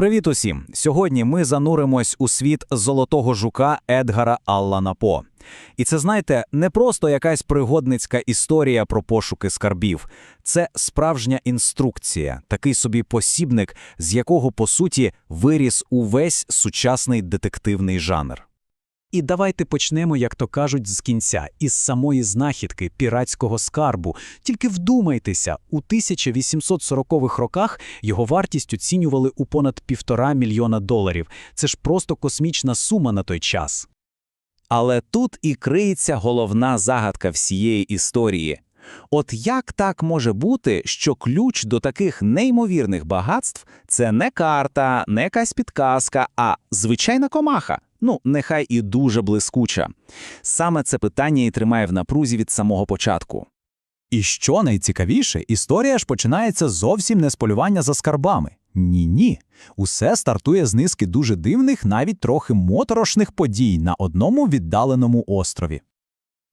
Привіт усім! Сьогодні ми зануримось у світ золотого жука Едгара Аллана По. І це, знаєте, не просто якась пригодницька історія про пошуки скарбів, це справжня інструкція, такий собі посібник, з якого, по суті, виріс увесь сучасний детективний жанр. І давайте почнемо, як то кажуть, з кінця, із самої знахідки піратського скарбу. Тільки вдумайтеся, у 1840-х роках його вартість оцінювали у понад півтора мільйона доларів. Це ж просто космічна сума на той час. Але тут і криється головна загадка всієї історії. От як так може бути, що ключ до таких неймовірних багатств це не карта, не якась підказка, а звичайна комаха? Ну, нехай і дуже блискуча. Саме це питання і тримає в напрузі від самого початку. І що найцікавіше, історія ж починається зовсім не з полювання за скарбами. Ні-ні. Усе стартує з низки дуже дивних, навіть трохи моторошних подій на одному віддаленому острові.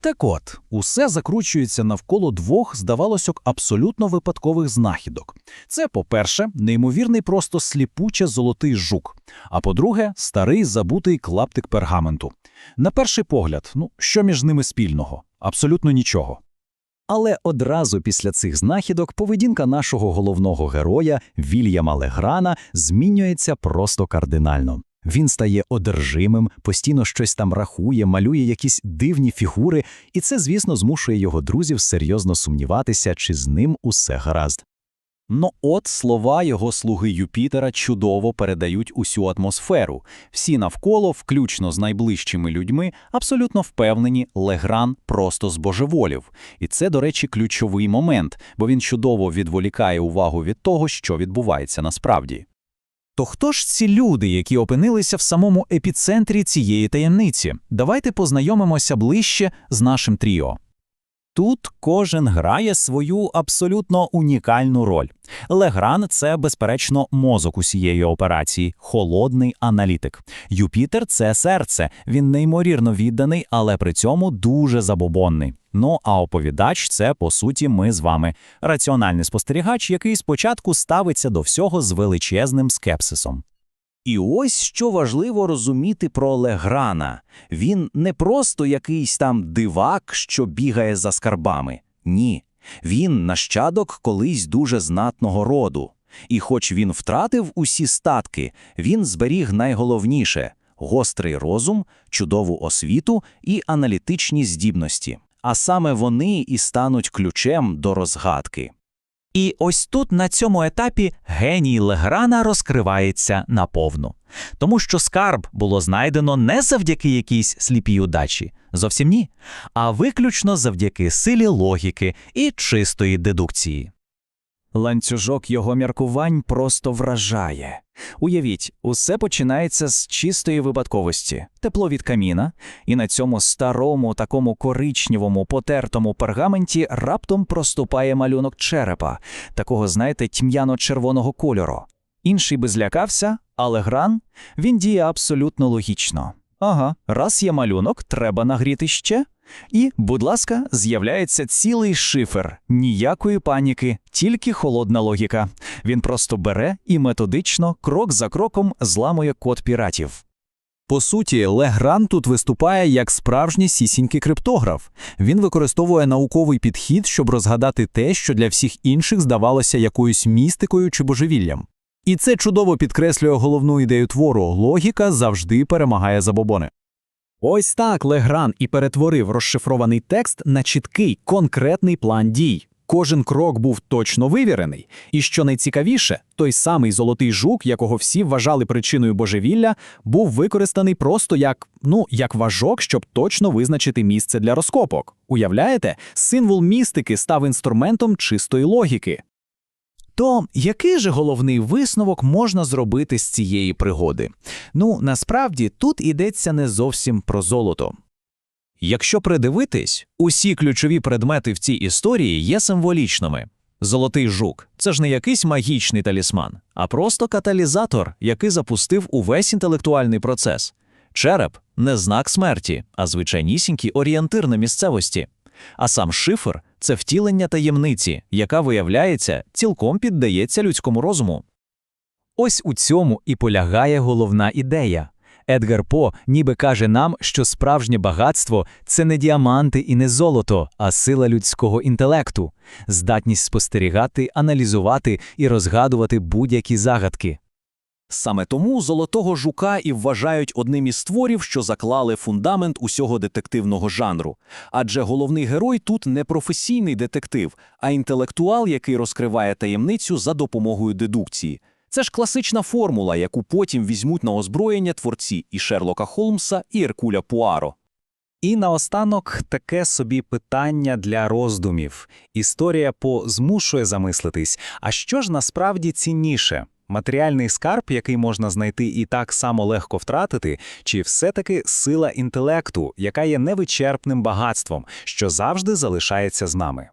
Так от, усе закручується навколо двох, здавалося, абсолютно випадкових знахідок. Це, по-перше, неймовірний просто сліпуче золотий жук, а по-друге, старий забутий клаптик пергаменту. На перший погляд, ну що між ними спільного? Абсолютно нічого. Але одразу після цих знахідок поведінка нашого головного героя Вільяма Леграна змінюється просто кардинально. Він стає одержимим, постійно щось там рахує, малює якісь дивні фігури, і це, звісно, змушує його друзів серйозно сумніватися, чи з ним усе гаразд. Ну от слова його слуги Юпітера чудово передають усю атмосферу. Всі навколо, включно з найближчими людьми, абсолютно впевнені, Легран просто збожеволів. І це, до речі, ключовий момент, бо він чудово відволікає увагу від того, що відбувається насправді. То хто ж ці люди, які опинилися в самому епіцентрі цієї таємниці? Давайте познайомимося ближче з нашим тріо. Тут кожен грає свою абсолютно унікальну роль. Легран це, безперечно, мозок усієї операції, холодний аналітик. Юпітер це серце. Він неймовірно відданий, але при цьому дуже забобонний. Ну а оповідач це по суті ми з вами. Раціональний спостерігач, який спочатку ставиться до всього з величезним скепсисом. І ось що важливо розуміти про Леграна. Він не просто якийсь там дивак, що бігає за скарбами. Ні. Він нащадок колись дуже знатного роду. І хоч він втратив усі статки, він зберіг найголовніше гострий розум, чудову освіту і аналітичні здібності. А саме вони і стануть ключем до розгадки. І ось тут на цьому етапі геній Леграна розкривається наповну. Тому що скарб було знайдено не завдяки якійсь сліпій удачі, зовсім ні, а виключно завдяки силі логіки і чистої дедукції. Ланцюжок його міркувань просто вражає. Уявіть, усе починається з чистої випадковості, тепло від каміна, і на цьому старому, такому коричневому, потертому пергаменті раптом проступає малюнок черепа, такого, знаєте, тьмяно-червоного кольору. Інший би злякався, але гран він діє абсолютно логічно. Ага, раз є малюнок, треба нагріти ще. І, будь ласка, з'являється цілий шифер, ніякої паніки, тільки холодна логіка. Він просто бере і методично, крок за кроком, зламує код піратів. По суті, Легран тут виступає як справжній сісінький криптограф. Він використовує науковий підхід, щоб розгадати те, що для всіх інших здавалося якоюсь містикою чи божевіллям. І це чудово підкреслює головну ідею твору логіка завжди перемагає забобони. Ось так Легран і перетворив розшифрований текст на чіткий, конкретний план дій. Кожен крок був точно вивірений, і що найцікавіше, той самий золотий жук, якого всі вважали причиною божевілля, був використаний просто як ну як важок, щоб точно визначити місце для розкопок. Уявляєте, символ містики став інструментом чистої логіки. То який же головний висновок можна зробити з цієї пригоди? Ну, насправді тут йдеться не зовсім про золото. Якщо придивитись, усі ключові предмети в цій історії є символічними. Золотий жук це ж не якийсь магічний талісман, а просто каталізатор, який запустив увесь інтелектуальний процес. Череп не знак смерті, а звичайнісінький орієнтир на місцевості. А сам шифр це втілення таємниці, яка, виявляється, цілком піддається людському розуму. Ось у цьому і полягає головна ідея. Едгар По ніби каже нам, що справжнє багатство це не діаманти і не золото, а сила людського інтелекту, здатність спостерігати, аналізувати і розгадувати будь-які загадки. Саме тому золотого жука і вважають одним із творів, що заклали фундамент усього детективного жанру. Адже головний герой тут не професійний детектив, а інтелектуал, який розкриває таємницю за допомогою дедукції. Це ж класична формула, яку потім візьмуть на озброєння творці і Шерлока Холмса, і Еркуля Пуаро. І наостанок таке собі питання для роздумів. Історія по змушує замислитись, а що ж насправді цінніше? Матеріальний скарб, який можна знайти і так само легко втратити, чи все-таки сила інтелекту, яка є невичерпним багатством, що завжди залишається з нами?